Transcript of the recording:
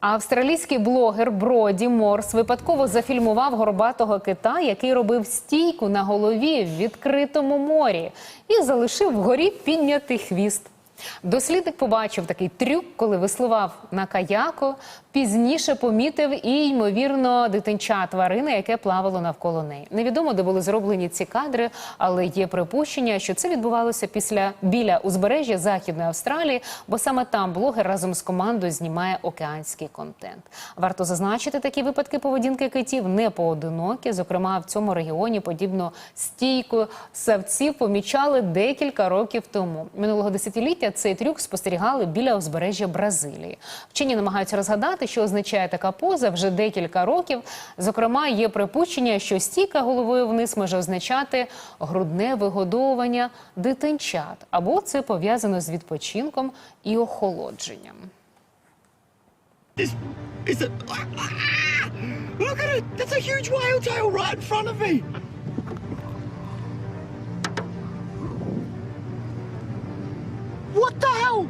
Австралійський блогер Броді Морс випадково зафільмував горбатого кита, який робив стійку на голові в відкритому морі, і залишив вгорі піднятий хвіст. Дослідник побачив такий трюк, коли веслував на каяку. Пізніше помітив і ймовірно дитинча тварини, яке плавало навколо неї. Невідомо, де були зроблені ці кадри, але є припущення, що це відбувалося після біля узбережжя Західної Австралії, бо саме там блогер разом з командою знімає океанський контент. Варто зазначити, такі випадки поведінки китів не поодинокі. Зокрема, в цьому регіоні подібну стійку савців помічали декілька років тому. Минулого десятиліття цей трюк спостерігали біля узбережжя Бразилії. Вчені намагаються розгадати, що означає така поза вже декілька років. Зокрема, є припущення, що стійка головою вниз може означати грудне вигодовування дитинчат, або це пов'язано з відпочинком і охолодженням. Look at it! That's a huge whale tail right in front of me! What the hell?